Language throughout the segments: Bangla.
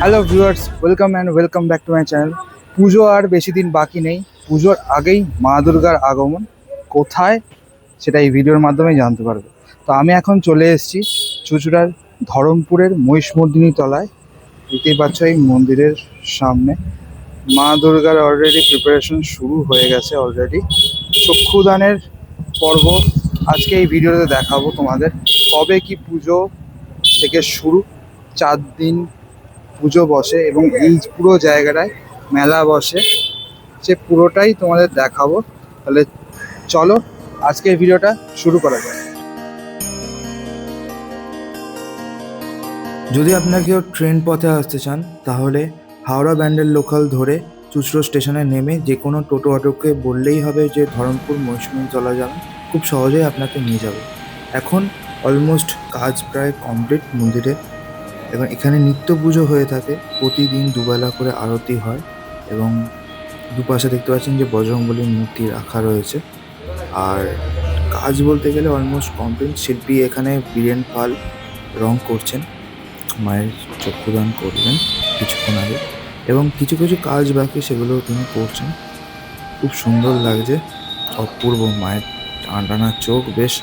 Hello viewers welcome and welcome back to my channel Puja আর বেশি দিন বাকি নেই। পুজোর আগেই মা দুর্গার আগমন। কোথায়? সেটা এই ভিডিওর মাধ্যমে জানতে পারবে। তো আমি এখন চলে এসেছি চুচুড়ার ধরমপুরের মহিষমর্দিনী তলায় দেখতেই মন্দিরের সামনে মা দুর্গার অলরেডি প্রিপারেশন শুরু হয়ে গেছে অলরেডি চক্ষুদানের পর্ব আজকে এই ভিডিওতে দেখাবো তোমাদের। কবে কি পুজো থেকে শুরু? চার দিন পুজো বসে এবং এই পুরো জায়গাটায় মেলা বসে। সে পুরোটাই তোমাদের দেখাবো। তাহলে চলো আজকের ভিডিওটা শুরু করা যাক। যদি আপনার কেউ ট্রেন পথে আসতে চান, তাহলে হাওড়া ব্যান্ডেল লোকাল ধরে চুচড়ো স্টেশনে নেমে যে কোনো টোটো অটোকে বললেই হবে যে ধরমপুর মৌসুমী চলা যাবে খুব সহজেই আপনাকে নিয়ে যাবে। এখন অলমোস্ট কাজ প্রায় কমপ্লিট মন্দিরে। এবং এখানে নিত্য পুজো হয়ে থাকে। প্রতিদিন দুবেলা করে আরতি হয়। এবং দুপাশে দেখতে পাচ্ছেন যে বজরংবলীর মূর্তি রাখা রয়েছে। আর কাজ বলতে গেলে অলমোস্ট কমপ্লিট। শিল্পী এখানে বীরেন পাল রং করছেন। মায়ের চক্ষুদান করলেন কিছুক্ষণ আগে এবং কিছু কিছু কাজ বাকি সেগুলো তিনি করছেন। খুব সুন্দর লাগছে। অপূর্ব মায়ের টানা টানা চোখ বেশ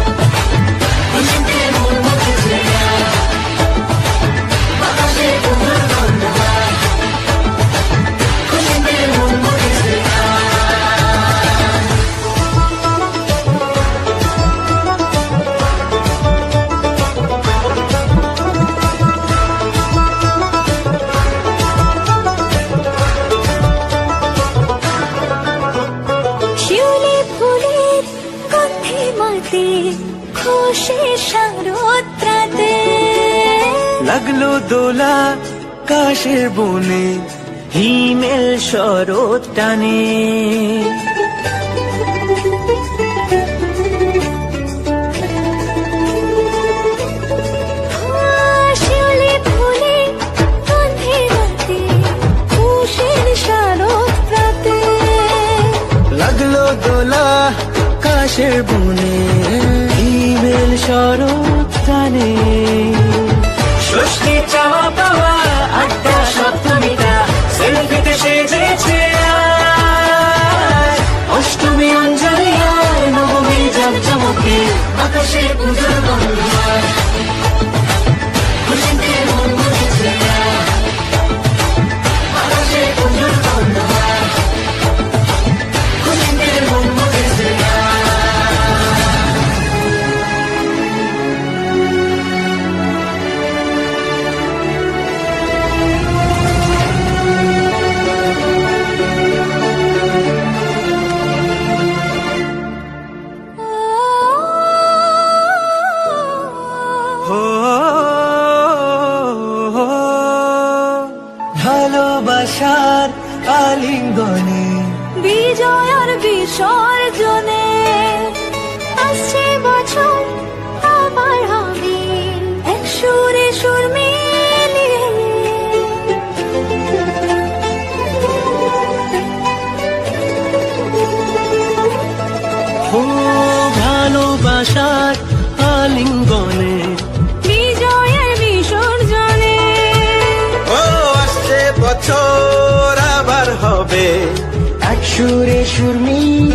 মাতে খুশি শারদ্রাতে লাগল দোলা কাশের বনে হিমেল শরৎ টানে। বনে, ইমেল শরৎ টানে ষষ্ঠী চাওয়া পাওয়া, আড্ডা সপ্তমীটা সেলফিতে সেজেছে অষ্টমী অঞ্জলি নবমী জমজমকে আকাশে পুজোর গন্ধ ভালোবাসার আলিঙ্গনে। বিজয় আর বিসর্জনে আসছে বছর আবার হবে এক সুরে সুর মিলিয়ে। ভালোবাসার আলিঙ্গনে বছর আবার হবে। এক সুরে সুর মিলিয়ে